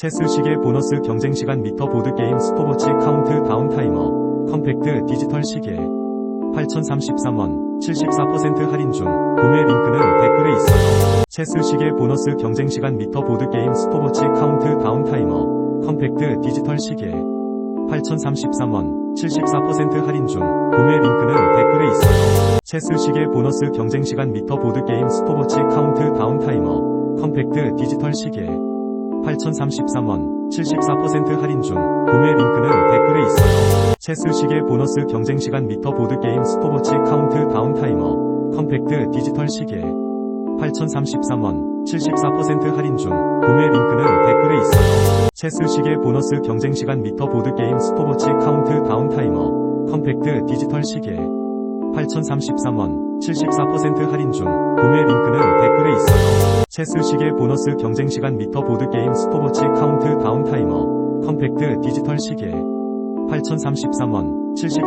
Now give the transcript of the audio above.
체스 시계 보너스 경쟁 시간 미터 보드 게임 스톱워치 카운트 다운 타이머. 컴팩트 디지털 시계. 8,033원 74% 할인 중. 구매 링크는 댓글에 있어요. 체스 시계 보너스 경쟁 시간 미터 보드 게임 스톱워치 카운트 다운 타이머. 컴팩트 디지털 시계. 8,033원 74% 할인 중. 구매 링크는 댓글에 있어요. 체스 시계 보너스 경쟁 시간 미터 보드 게임 스톱워치 카운트 다운 타이머. 컴팩트 디지털 시계 8,033원 74% 할인 중 구매 링크는 댓글에 있어요. 체스 시계 보너스 경쟁 시간 미터 보드 게임 스톱워치 카운트 다운 타이머 컴팩트 디지털 시계 8,033원 74% 할인 중 구매 링크는 댓글에 있어요. 체스 시계 보너스 경쟁 시간 미터 보드 게임 스톱워치 카운트 다운 타이머 컴팩트 디지털 시계 8,033원 74% 할인 중 구매 링크는. 체스 시계 보너스 경쟁 시간 미터 보드 게임 스톱워치 카운트 다운 타이머. 컴팩트 디지털 시계. 8,033원 74